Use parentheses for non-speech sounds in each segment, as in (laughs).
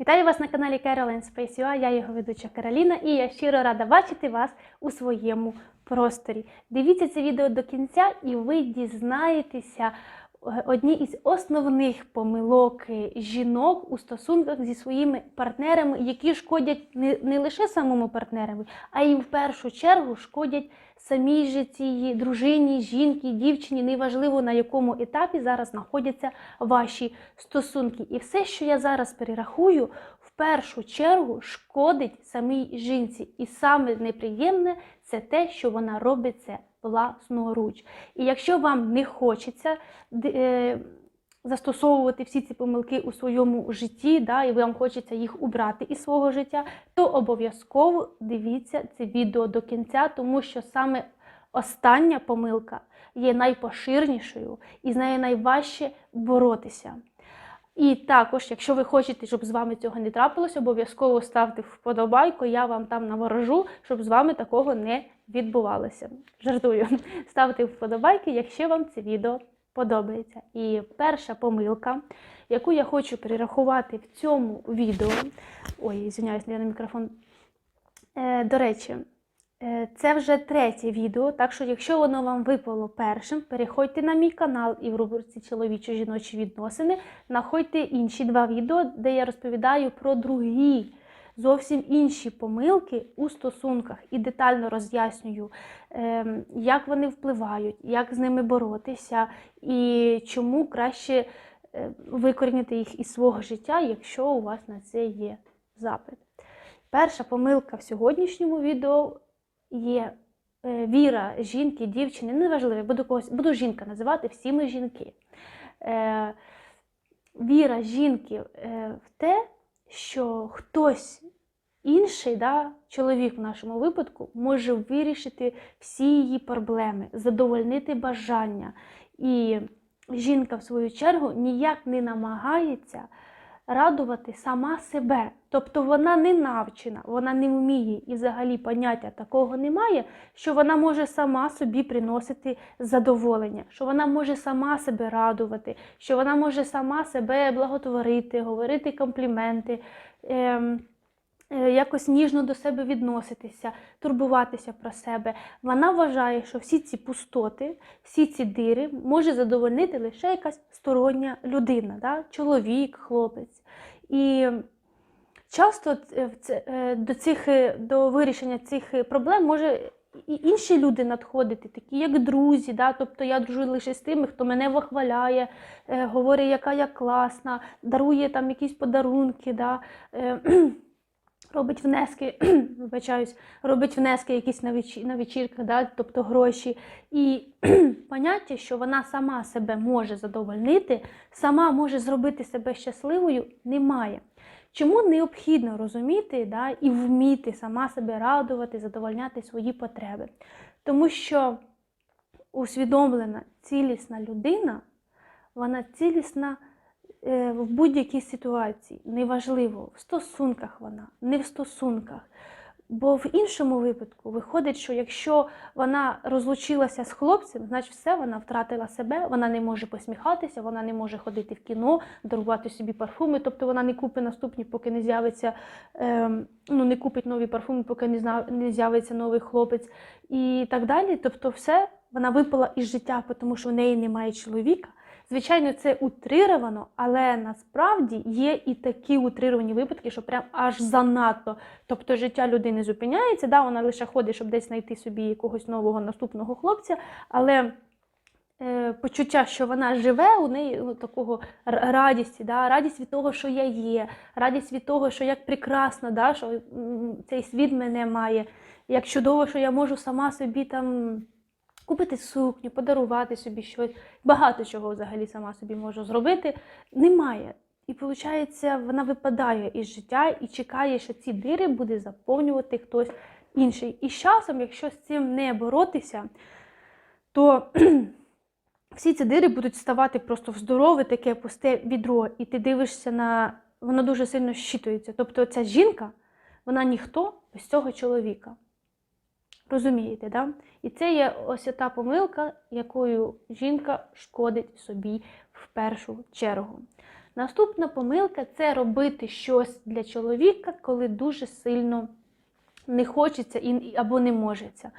Вітаю вас на каналі Caroline Space UA, я його ведуча Кароліна, і я щиро рада бачити вас у своєму просторі. Дивіться це відео до кінця, і ви дізнаєтеся е, одні із основних помилок е, жінок у стосунках зі своїми партнерами, які шкодять не, лише самому партнерові, а й в першу чергу шкодять самій же цій дружині, жінки, дівчині, неважливо на якому етапі зараз знаходяться ваші стосунки. І все, що я зараз перерахую, в першу чергу шкодить самій жінці. І саме неприємне це те, що вона робить це власноруч. І якщо вам не хочеться е, застосовувати всі ці помилки у своєму житті, да, і вам хочеться їх убрати із свого життя, то обов'язково дивіться це відео до кінця, тому що саме остання помилка є найпоширнішою і з нею найважче боротися. І також, якщо ви хочете, щоб з вами цього не трапилось, обов'язково ставте вподобайку, я вам там наворожу, щоб з вами такого не відбувалося. Жартую. Ставте вподобайки, якщо вам це відео подобається. І перша помилка, яку я хочу перерахувати в цьому відео. Ой, звиняюсь, я на мікрофон. Е, до речі, е, це вже третє відео, так що, якщо воно вам випало першим, переходьте на мій канал і в рубриці чоловічо-жіночі відносини, знаходьте інші два відео, де я розповідаю про другі. Зовсім інші помилки у стосунках і детально роз'яснюю, ем, як вони впливають, як з ними боротися, і чому краще е, викорінити їх із свого життя, якщо у вас на це є запит. Перша помилка в сьогоднішньому відео є е, віра жінки, дівчини, неважливо, буду когось, буду жінка називати, всі ми жінки. Е, віра жінки в те, що хтось інший, да, чоловік в нашому випадку, може вирішити всі її проблеми, задовольнити бажання. І жінка, в свою чергу, ніяк не намагається радувати сама себе. Тобто вона не навчена, вона не вміє і взагалі поняття такого немає, що вона може сама собі приносити задоволення, що вона може сама себе радувати, що вона може сама себе благотворити, говорити компліменти. Ем, Якось ніжно до себе відноситися, турбуватися про себе. Вона вважає, що всі ці пустоти, всі ці дири може задовольнити лише якась стороння людина, да? чоловік, хлопець. І часто е, е, до, цих, е, до вирішення цих е, проблем може і інші люди надходити, такі як друзі. Да? Тобто я дружу лише з тими, хто мене вихваляє, е, говорить, яка я класна, дарує там якісь подарунки. Да? Е, робить внески, (clears throat) вибачаюсь, робить внески якісь на, вечі, на вечірках, да, тобто гроші. І (clears throat) поняття, що вона сама себе може задовольнити, сама може зробити себе щасливою, немає. Чому необхідно розуміти да, і вміти сама себе радувати, задовольняти свої потреби? Тому що усвідомлена, цілісна людина, вона цілісна в будь-якій ситуації, неважливо, в стосунках вона, не в стосунках. Бо в іншому випадку виходить, що якщо вона розлучилася з хлопцем, значить все, вона втратила себе, вона не може посміхатися, вона не може ходити в кіно, дарувати собі парфуми, тобто вона не купить наступні, поки не з'явиться, ем, ну не купить нові парфуми, поки не, зна, не з'явиться новий хлопець і так далі. Тобто, все вона випала із життя, тому що в неї немає чоловіка. Звичайно, це утрировано, але насправді є і такі утрировані випадки, що прям аж занадто.Тобто життя людини зупиняється, да, вона лише ходить, щоб десь знайти собі якогось нового наступного хлопця, але е, почуття, що вона живе, у неї ну, такого радісті, да, радість від того, що я є, радість від того, що як прекрасно, да, що цей світ мене має, як чудово, що я можу сама собі там купити сукню, подарувати собі щось, багато чого взагалі сама собі можу зробити, немає. І виходить, вона випадає із життя і чекає, що ці дири буде заповнювати хтось інший. І з часом, якщо з цим не боротися, то (clears throat) всі ці дири будуть ставати просто в здорове, таке пусте відро, і ти дивишся на воно дуже сильно щитується. Тобто ця жінка, вона ніхто без цього чоловіка. Розумієте, да? І це є ось та помилка, якою жінка шкодить собі в першу чергу. Наступна помилка це робити щось для чоловіка, коли дуже сильно не хочеться або не можеться.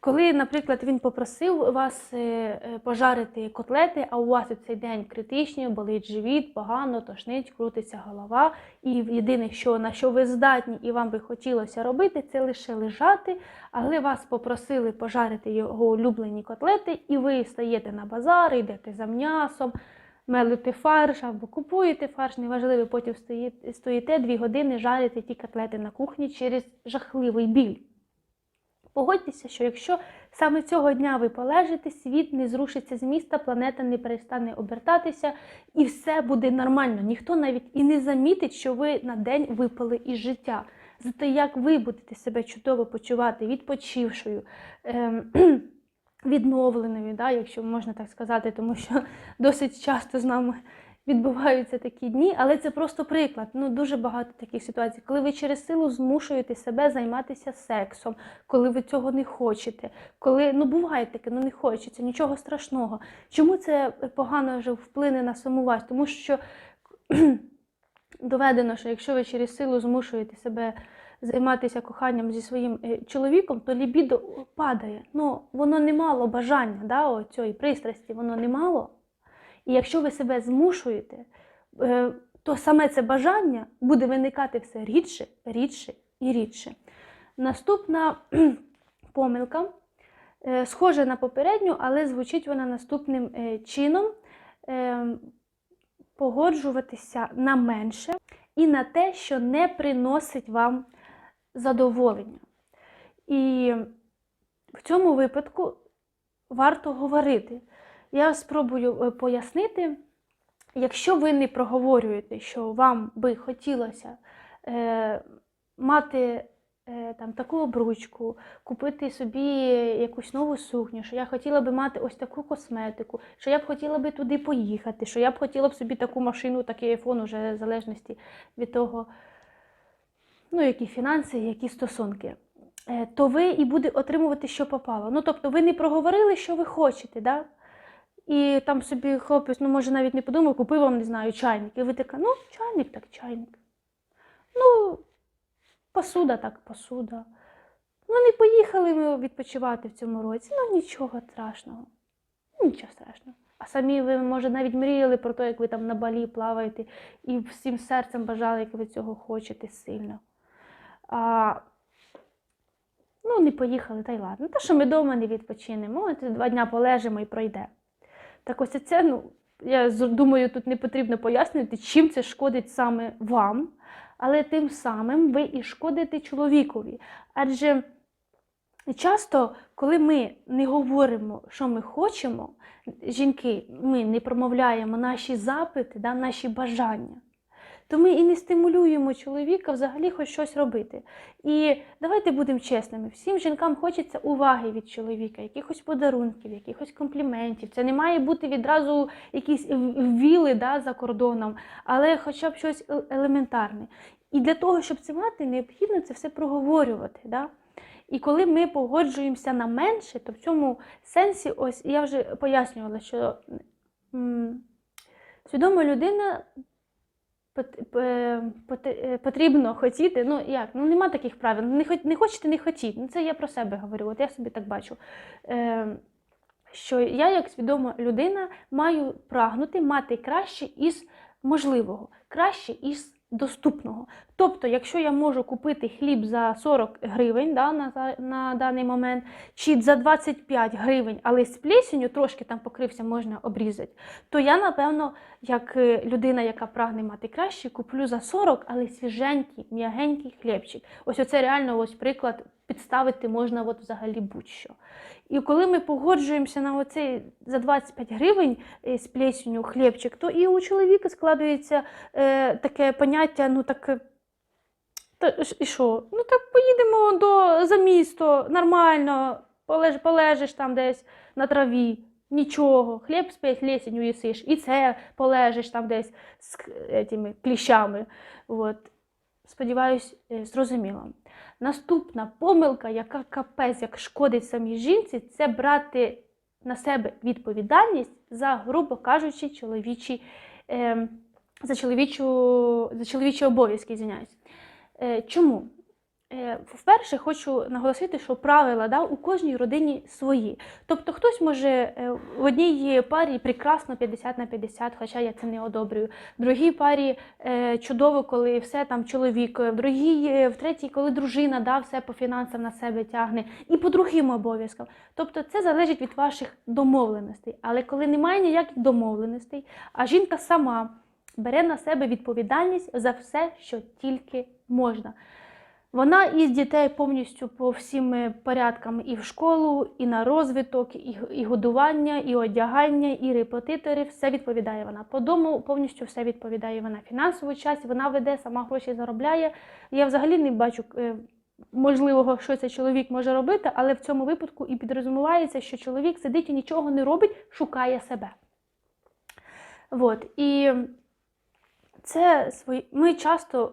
Коли, наприклад, він попросив вас е, е, пожарити котлети, а у вас у цей день критичні, болить живіт, погано, тошнить, крутиться голова, і єдине, що на що ви здатні і вам би хотілося робити, це лише лежати, але вас попросили пожарити його улюблені котлети, і ви стаєте на базар, йдете за м'ясом, мелите фарш або купуєте фарш, неважливо, потім стоїте, дві години, жарите ті котлети на кухні через жахливий біль. Погодьтеся, що якщо саме цього дня ви полежите, світ не зрушиться з міста, планета не перестане обертатися, і все буде нормально. Ніхто навіть і не замітить, що ви на день випали із життя. Зате як ви будете себе чудово почувати, відпочившою, ем, (clears throat) відновленою, да, якщо можна так сказати, тому що (laughs) досить часто з нами відбуваються такі дні, але це просто приклад. Ну дуже багато таких ситуацій, коли ви через силу змушуєте себе займатися сексом, коли ви цього не хочете, коли ну буває таке, ну не хочеться, нічого страшного. Чому це погано вже вплине на саму вас? Тому що (clears throat) доведено, що якщо ви через силу змушуєте себе займатися коханням зі своїм е, чоловіком, то лібідо падає. Ну, воно не мало бажання, да, цієї пристрасті, воно не мало. І якщо ви себе змушуєте, е, то саме це бажання буде виникати все рідше, рідше і рідше. Наступна (clears throat) помилка е, схожа на попередню, але звучить вона наступним е, чином: погоджуватися на менше і на те, що не приносить вам задоволення. І в цьому випадку варто говорити. Я спробую е, пояснити, якщо ви не проговорюєте, що вам би хотілося е, мати е, там, таку обручку, купити собі якусь нову сукню, що я хотіла би мати ось таку косметику, що я б хотіла би туди поїхати, що я б хотіла б собі таку машину, такий айфон, уже в залежності від того, ну, які фінанси, які стосунки. Е, То ви і буде отримувати, що попало. Ну, тобто, ви не проговорили, що ви хочете, да? І там собі хлопець, ну може навіть не подумав, купив вам, не знаю, чайник. І ви така, ну, чайник так чайник. Ну, посуда так посуда. Ну, не поїхали ми відпочивати в цьому році. Ну, нічого страшного. Нічого страшного. А самі ви, може, навіть мріяли про те, як ви там на балі плаваєте, і всім серцем бажали, як ви цього хочете сильно. А, ну, не поїхали, та й ладно. Та що ми вдома не відпочинемо, от два дня полежимо і пройде. Так ось це, ну, я думаю, тут не потрібно пояснювати, чим це шкодить саме вам, але тим самим ви і шкодите чоловікові. Адже часто, коли ми не говоримо, що ми хочемо, жінки, ми не промовляємо наші запити, да, наші бажання, то ми і не стимулюємо чоловіка взагалі хоч щось робити. І давайте будемо чесними, всім жінкам хочеться уваги від чоловіка, якихось подарунків, якихось компліментів. Це не має бути відразу якісь віли да, за кордоном, але хоча б щось е- елементарне. І для того, щоб це мати, необхідно це все проговорювати. Да? І коли ми погоджуємося на менше, то в цьому сенсі, ось я вже пояснювала, що м, свідома людина потрібно хотіти. Ну як? Ну нема таких правил. Не, не хочете, не хотіть. Ну це я про себе говорю. От я собі так бачу. Е, що я, як свідома людина, маю прагнути мати краще із можливого, краще із доступного. Тобто, якщо я можу купити хліб за 40 гривень да, на, на даний момент, чи за 25 гривень, але з плесенью трошки там покрився, можна обрізати, то я, напевно, як е, людина, яка прагне мати краще, куплю за 40, але свіженький, м'ягенький хлібчик. Ось оце реально ось приклад підставити можна от взагалі будь-що. І коли ми погоджуємося на оцей за 25 гривень е, з плесенью хлібчик, то і у чоловіка складується е, таке поняття, ну так. Та, і що? Ну так поїдемо до, за місто, нормально, полеж, полежиш там десь на траві, нічого, хліб з плесенью їсиш, і це полежиш там десь з к- кліщами. От. Сподіваюсь, е, зрозуміло. Наступна помилка, яка капець як шкодить самій жінці, це брати на себе відповідальність за, грубо кажучи, чоловічі е, за чоловічу, за чоловічі обов'язки, чому? Е, Вперше хочу наголосити, що правила да, у кожній родині свої. Тобто хтось може е, в одній парі прекрасно 50 на 50, хоча я це не одобрюю. В другій парі е, чудово, коли все там чоловік, в другій, е, в третій, коли дружина да, все по фінансам на себе тягне, і по другим обов'язкам. Тобто це залежить від ваших домовленостей. Але коли немає ніяких домовленостей, а жінка сама бере на себе відповідальність за все, що тільки можна. Вона із дітей повністю по всім порядкам і в школу, і на розвиток, і, і годування, і одягання, і репетитори. Все відповідає вона. По дому повністю все відповідає вона. Фінансову часть вона веде, сама гроші заробляє. Я взагалі не бачу е, можливого, що цей чоловік може робити, але в цьому випадку і підрозумівається, що чоловік сидить і нічого не робить, шукає себе. От. І це свої... ми часто,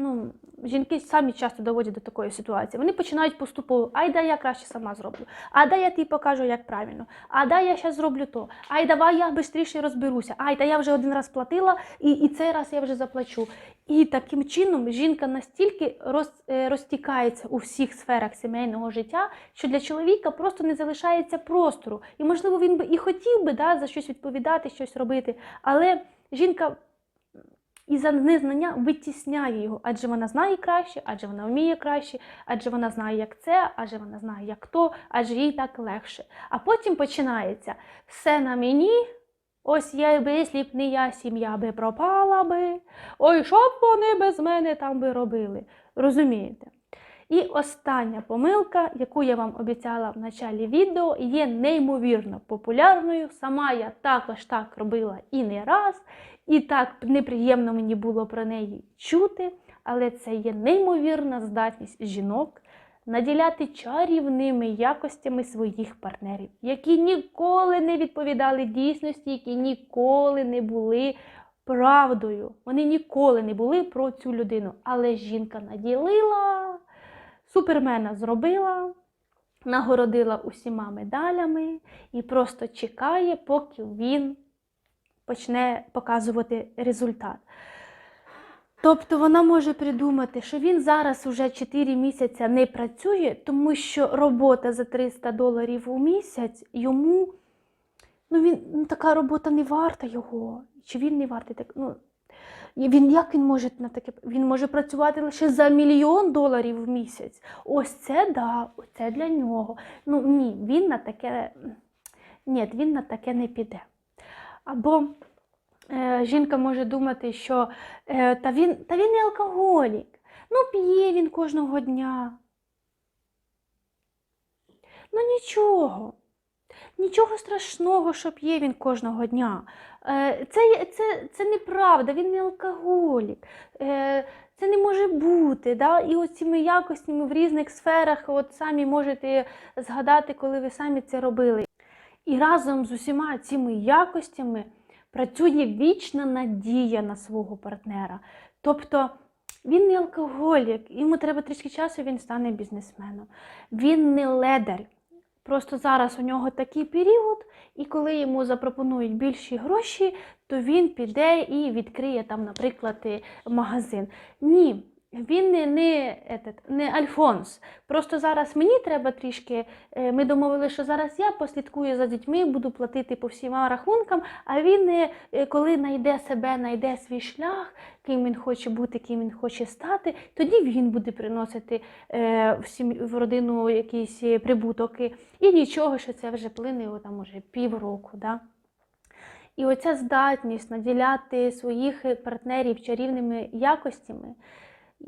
ну, жінки самі часто доводять до такої ситуації. Вони починають поступово, ай да я краще сама зроблю, а да я тобі покажу, як правильно, а да я зараз зроблю то, ай давай я швидше розберуся, ай да я вже один раз платила, і, і цей раз я вже заплачу. І таким чином жінка настільки роз, е, розтікається у всіх сферах сімейного життя, що для чоловіка просто не залишається простору. І, можливо, він би і хотів би да, за щось відповідати, щось робити, але жінка і за незнання витісняє його, адже вона знає краще, адже вона вміє краще, адже вона знає, як це, адже вона знає, як то, адже їй так легше. А потім починається все на мені. Ось я би, не я, сім'я би пропала би. Ой, що б вони без мене там би робили. Розумієте? І остання помилка, яку я вам обіцяла в началі відео, є неймовірно популярною. Сама я також так робила і не раз, і так неприємно мені було про неї чути, але це є неймовірна здатність жінок наділяти чарівними якостями своїх партнерів, які ніколи не відповідали дійсності, які ніколи не були правдою. Вони ніколи не були про цю людину. Але жінка наділила, супермена зробила. Нагородила усіма медалями і просто чекає, поки він почне показувати результат. Тобто вона може придумати, що він зараз уже 4 місяці не працює, тому що робота за 300 доларів у місяць йому, ну він ну, така робота не варта його. Чи він не вартий так? Ну, він як він може на таке? Він може працювати лише за мільйон доларів в місяць. Ось це да, це для нього. Ну ні, він на таке ні, він на таке не піде. Або е, жінка може думати, що е, та, він, та він не алкоголік. Ну, п'є він кожного дня. Ну нічого. Нічого страшного, що п'є він кожного дня. Е, Це, це, це неправда, він не алкоголік. Е, Це не може бути. Да? І оціми якостями в різних сферах от самі можете згадати, коли ви самі це робили. І разом з усіма цими якостями працює вічна надія на свого партнера. Тобто він не алкоголік, йому треба трішки часу, він стане бізнесменом. Він не ледар. Просто зараз у нього такий період, і коли йому запропонують більші гроші, то він піде і відкриє там, наприклад, магазин. Ні, він не, не, не Альфонс. Просто зараз мені треба трішки. е, Ми домовили, що зараз я послідкую за дітьми, буду платити по всім рахункам. А він, е, е, коли знайде себе, знайде свій шлях, ким він хоче бути, ким він хоче стати, тоді він буде приносити в, сім... в родину якийсь е, прибуток. І- нічого, що це вже плине там, може, півроку. Да? І оця здатність наділяти своїх партнерів чарівними якостями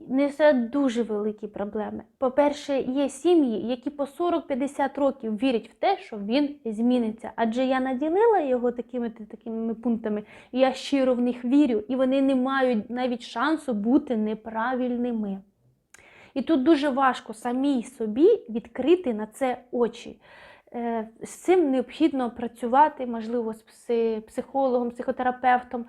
несе дуже великі проблеми. По-перше, є сім'ї, які по 40-50 років вірять в те, що він зміниться. Адже я наділила його такими такими пунктами, і я щиро в них вірю, і вони не мають навіть шансу бути неправильними. І тут дуже важко самій собі відкрити на це очі. Е, З цим необхідно працювати, можливо, з психологом, психотерапевтом.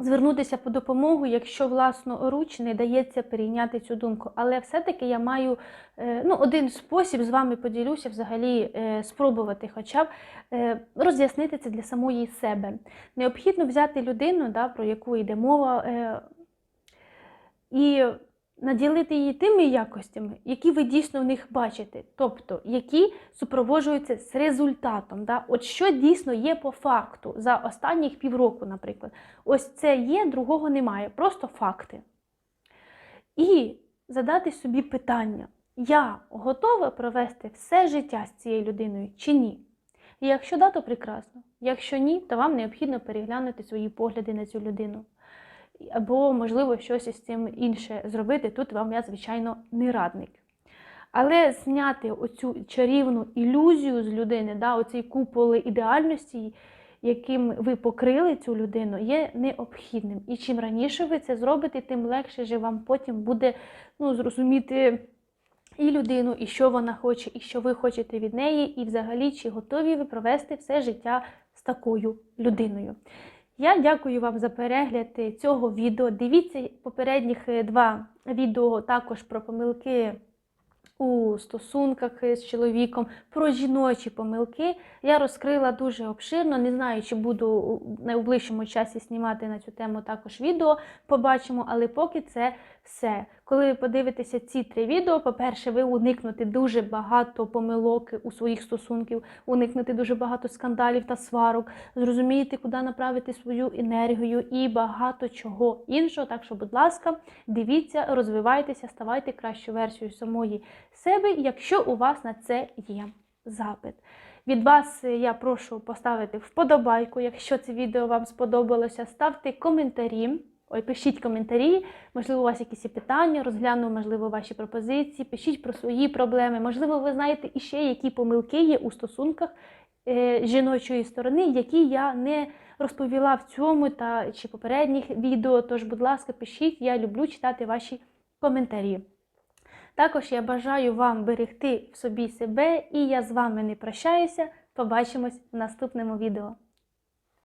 Звернутися по допомогу, якщо власноруч не дається перейняти цю думку. Але все-таки я маю е, ну, один спосіб з вами поділюся, взагалі е, спробувати, хоча б е, роз'яснити це для самої себе. Необхідно взяти людину, да, про яку йде мова, і наділити її тими якостями, які ви дійсно в них бачите, тобто які супроводжуються з результатом. Да? От що дійсно є по факту за останніх півроку, наприклад. Ось це є, другого немає, просто факти. І задати собі питання: я готова провести все життя з цією людиною чи ні? І якщо да, то прекрасно. Якщо ні, то вам необхідно переглянути свої погляди на цю людину. Або, можливо, щось із цим інше зробити. Тут вам я, звичайно, не радник. Але зняти оцю чарівну ілюзію з людини, да, оцей купол ідеальності, яким ви покрили цю людину, є необхідним. І чим раніше ви це зробите, тим легше же вам потім буде ну, зрозуміти і людину, і що вона хоче, і що ви хочете від неї, і взагалі, чи готові ви провести все життя з такою людиною. Я дякую вам за перегляд цього відео. Дивіться попередніх е, два відео також про помилки у стосунках з чоловіком, про жіночі помилки. Я розкрила дуже обширно. Не знаю, чи буду у найближчому часі знімати на цю тему також відео. Побачимо, але поки це все. Коли ви подивитеся ці три відео, по-перше, ви уникнете дуже багато помилок у своїх стосунків, уникнете дуже багато скандалів та сварок, зрозумієте, куди направити свою енергію і багато чого іншого. Так що, будь ласка, дивіться, розвивайтеся, ставайте кращою версією самої себе, якщо у вас на це є запит. Від вас я прошу поставити вподобайку, якщо це відео вам сподобалося, ставте коментарі. Ой, пишіть коментарі, можливо, у вас якісь питання, розгляну, можливо, ваші пропозиції, пишіть про свої проблеми. Можливо, ви знаєте іще, які помилки є у стосунках е, жіночої сторони, які я не розповіла в цьому та чи попередніх відео. Тож, будь ласка, пишіть, я люблю читати ваші коментарі. Також я бажаю вам берегти в собі себе, і я з вами не прощаюся. Побачимось в наступному відео.